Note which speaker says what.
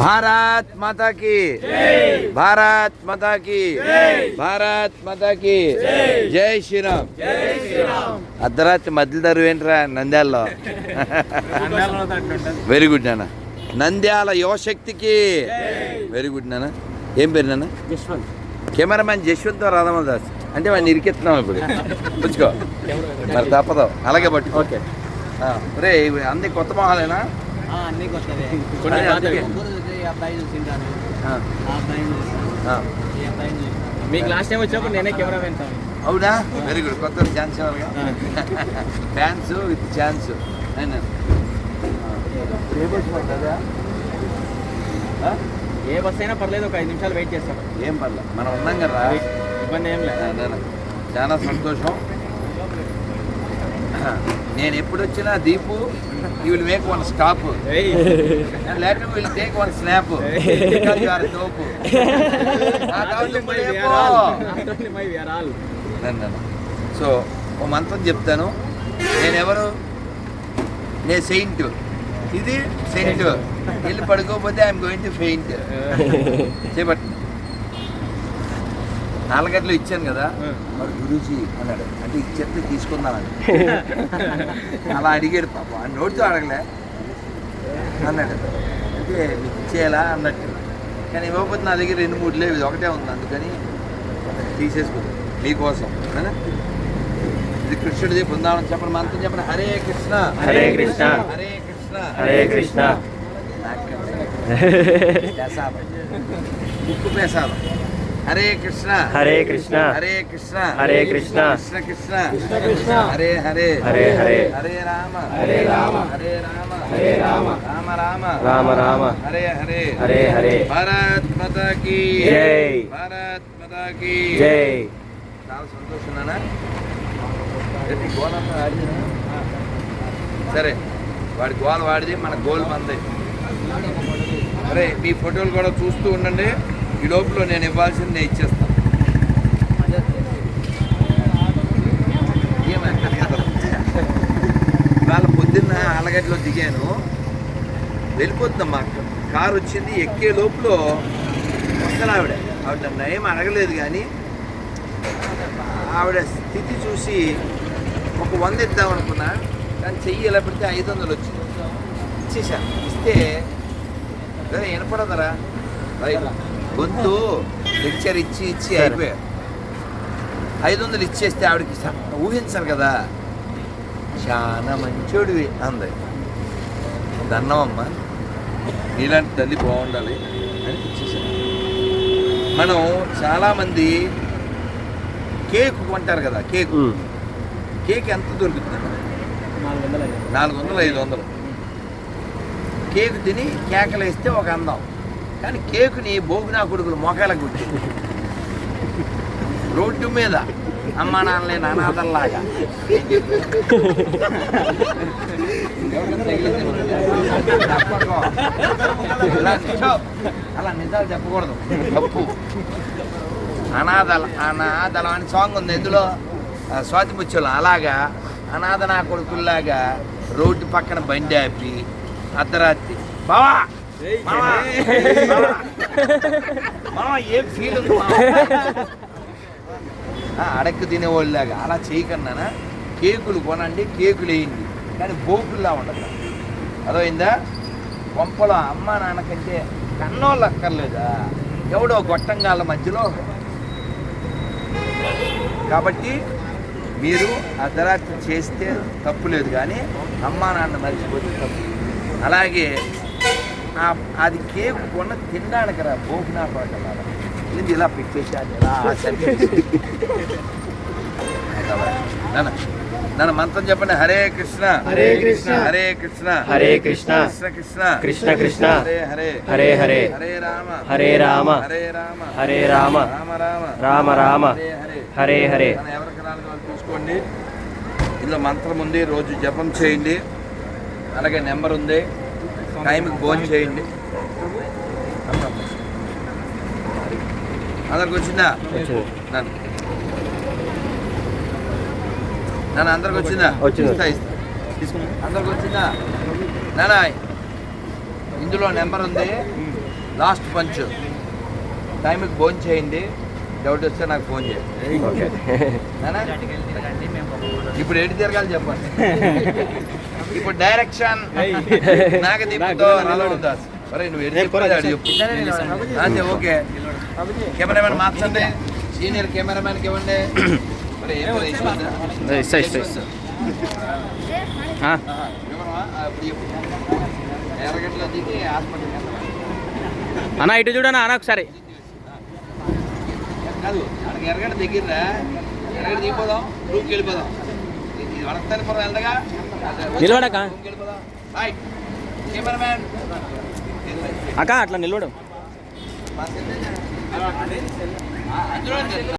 Speaker 1: భారత్ మాతాకి భారత్ మాతాకి భారత్ మాతాకి జై శ్రీరామ్ అర్ధరాత్రి మధ్యలో దరువు ఏంట్రా నంద్యాలలో? వెరీ గుడ్ నాన్న. నంద్యాల యువశక్తికి. వెరీ గుడ్ నాన్న. ఏం పేరు నాన్న?
Speaker 2: యశ్వంత్.
Speaker 1: కెమెరామ్యాన్ జశ్వంత్ రాధమల్ దాస్ అంటే వాడిని ఇరికెత్తున్నాం ఇప్పుడు. పుచ్చుకో. మరి తప్పదు. అలాగే పట్టు
Speaker 2: ఓకే.
Speaker 1: రే అన్ని కొత్త మొహాలేనా?
Speaker 3: అన్నీ కొత్తవే.
Speaker 1: కొన్ని అందుకే.
Speaker 3: ముగ్గురు ఈ అబ్బాయి చూసింటాను
Speaker 1: ఆ,
Speaker 3: ఆ అబ్బాయిని చూసాను
Speaker 1: ఆ.
Speaker 3: ఈ అబ్బాయిని చూసాను
Speaker 2: మీకు లాస్ట్ టైం వచ్చినప్పుడు నేనే కెమెరా వెళ్తాను
Speaker 1: అవునా? వెరీ గుడ్ కొత్త ఛాన్స్ ఫ్యాన్స్ విత్ ఛాన్స్ అయినా.
Speaker 2: ఏ బస్ అయినా పర్లేదు ఒక ఐదు నిమిషాలు వెయిట్ చేస్తాను
Speaker 1: ఏం పర్లే. మనం ఉన్నాం కదా.
Speaker 2: ఇబ్బంది ఏం లేదు.
Speaker 1: చాలా సంతోషం. నేను ఎప్పుడు వచ్చినా Deepu you will make one stop later will take one snap తోపు సో ఓ మంత్రం చెప్తాను. నేనెవరు? నేను సెయింట్ ఇది సెయింట్ వెళ్ళి పడుకోకపోతే ఐఎమ్ గోయింగ్ టు ఫెయింట్ చేపట్టు. నాలుగట్లు ఇచ్చాను కదా మరి గురూజీ అన్నాడు అంటే ఇచ్చేస్తే తీసుకుందామని అలా అడిగాడు పాప ఆ నోటితో అడగలే అన్నాడు అంటే మీకు ఇచ్చేయాలా అన్నట్టు కానీ ఇవ్వకపోతే నా దగ్గర రెండు మూడు లేవు ఇది ఒకటే ఉంది అందుకని తీసేసుకుంది మీకోసం? ఇది కృష్ణుడిది బృందావనం చెప్పండి మంత్రం చెప్పండి హరే కృష్ణ
Speaker 2: హరే కృష్ణ.
Speaker 1: హరే కృష్ణ
Speaker 2: హరే కృష్ణ.
Speaker 1: ప్రసాదం ఉప్పు ప్రసాదం హరే కృష్ణ.
Speaker 2: హరే కృష్ణ.
Speaker 1: హరే కృష్ణ.
Speaker 2: హరే కృష్ణ.
Speaker 1: కృష్ణ కృష్ణ. హరే హరే.
Speaker 2: హరే హరే.
Speaker 1: హరే రామ.
Speaker 2: హరే రామ.
Speaker 1: హరే రామ.
Speaker 2: హరే రామ.
Speaker 1: రామ రామ.
Speaker 2: రామ రామ.
Speaker 1: హరే హరే.
Speaker 2: హరే హరే.
Speaker 1: భారత్ మాతా కీ.
Speaker 2: జై.
Speaker 1: భారత్ మాతా కీ.
Speaker 2: జై.
Speaker 1: చాలా సంతోషం ఆడినా సరే వాడి గోల్ వాడిది మన గోల్ మంది అరే మీ ఫోటోలు కూడా చూస్తూ ఉండండి. ఈ లోపల నేను ఇవ్వాల్సింది నేను ఇచ్చేస్తాను. వాళ్ళ పొద్దున్న ఆలగడ్డలో దిగాను. వెళ్ళిపోతున్నాం మాకు కారు వచ్చింది ఎక్కే లోపల వస్తాను ఆవిడ ఆవిడ నన్ను ఏం అడగలేదు కానీ ఆవిడ స్థితి చూసి ఒక వంద ఇద్దాం అనుకున్నా. కానీ చెయ్యి ఎలా పెడితే ఐదు వందలు వచ్చింది. ఇచ్చేసాను ఇస్తే వినపడదరా. రైట్ గొంతు లెక్చర్ ఇచ్చి ఇచ్చి. అయిపోయారు ఐదు వందలు ఇచ్చేస్తే ఆవిడకి ఊహించరు కదా. చాలా మంచోడివి అంది. దన్నమమ్మ నీలాంటి తల్లి బాగుండాలి అని ఇచ్చేసాను మనం చాలామంది కేక్ కొంటారు కదా కేక్. కేక్ ఎంత దొరుకుతుంది?
Speaker 3: నాలుగు వందలు అయ్యాయి.
Speaker 1: నాలుగు వందలు ఐదు వందలు కేక్ తిని కేకలు వేస్తే ఒక అందం. కానీ కేకుని భోగినా కొడుకులు మొఖాలకు కుట్టి రోడ్డు మీద అమ్మా నాన్నలే అనాథల్లాగా అలా నిజాలు చెప్పకూడదు. తప్పు. అనాథల అనాథలం అని సాంగ్ ఉంది ఇందులో. స్వాతి ముత్యంలో అలాగా అనాథ నా కొడుకుల్లాగా రోడ్డు పక్కన బండి ఆపి అర్ధరాత్రి. బావా! ఏం ఫీల్ ఉంది మావా? ఆ, అడక్కు తినేవాళ్ళలాగా అలా చేయకన్నానా? కేకులు కొనండి కేకులు వేయండి. కానీ బోకుల్లా ఉండదు. అదైందా కొంపలో అమ్మ నాన్న కంటే కన్నోళ్ళు అక్కర్లేదా? ఎవడో గొట్టంగాళ్ళ మధ్యలో? కాబట్టి మీరు అర్ధరాత్రి చేస్తే తప్పు లేదు కానీ అమ్మా నాన్న మర్చిపోతే తప్పు. అలాగే అది కేక్ కొన్న తినడానికి రా భోగినా ఇది ఇలా పెట్టేసాను ఇలా నాన్న మంత్రం చెప్పండి. హరే కృష్ణ.
Speaker 2: హరే కృష్ణ.
Speaker 1: హరే కృష్ణ.
Speaker 2: హరే కృష్ణ.
Speaker 1: కృష్ణ కృష్ణ.
Speaker 2: కృష్ణ కృష్ణ.
Speaker 1: హరే హరే.
Speaker 2: హరే హరే.
Speaker 1: హరే రామ.
Speaker 2: హరే రామ.
Speaker 1: హరే రామ.
Speaker 2: హరే రామ.
Speaker 1: రామ రామ.
Speaker 2: రామ రామ.
Speaker 1: హరే హరే. ఎవరికి రాని చూసుకోండి. ఇందులో మంత్రం ఉంది రోజు జపం చేయండి. అలాగే నెంబర్ ఉంది. టైంకి భోజనం చేయండి. అందరికి వచ్చిందా. నన్ను. నాన్న అందరికి వచ్చిందా?
Speaker 2: వచ్చింది.
Speaker 1: ఇస్తా, ఇస్తా. అందరికి వచ్చిందా? నాన్న ఇందులో నెంబర్ ఉంది. Last punch. టైంకి ఫోన్ చేయండి. డౌట్ వస్తే నాకు ఫోన్ చేయండి. నానా? ఇప్పుడు ఎటు తిరగాలి చెప్పండి. ఇప్పుడు డైరెక్షన్ నలవడు దాస్ నువ్వు చెప్పు. అంతే ఓకే. కెమెరామెన్ మార్చండి. సీనియర్ కెమెరామెన్కి ఇవ్వండి. ఎర్రగడ్డలో దిగి.
Speaker 2: అన్న ఇటు చూడనా? అన్న ఒకసారి.
Speaker 1: కాదు అక్కడికి ఎర్రగడ్డ దగ్గర ఎర్రగడ్డ దిగిపోదాం రూమ్కి వెళ్ళిపోదాం. కెమెరామ్యాన్
Speaker 2: అక్క అట్లా
Speaker 1: అందులో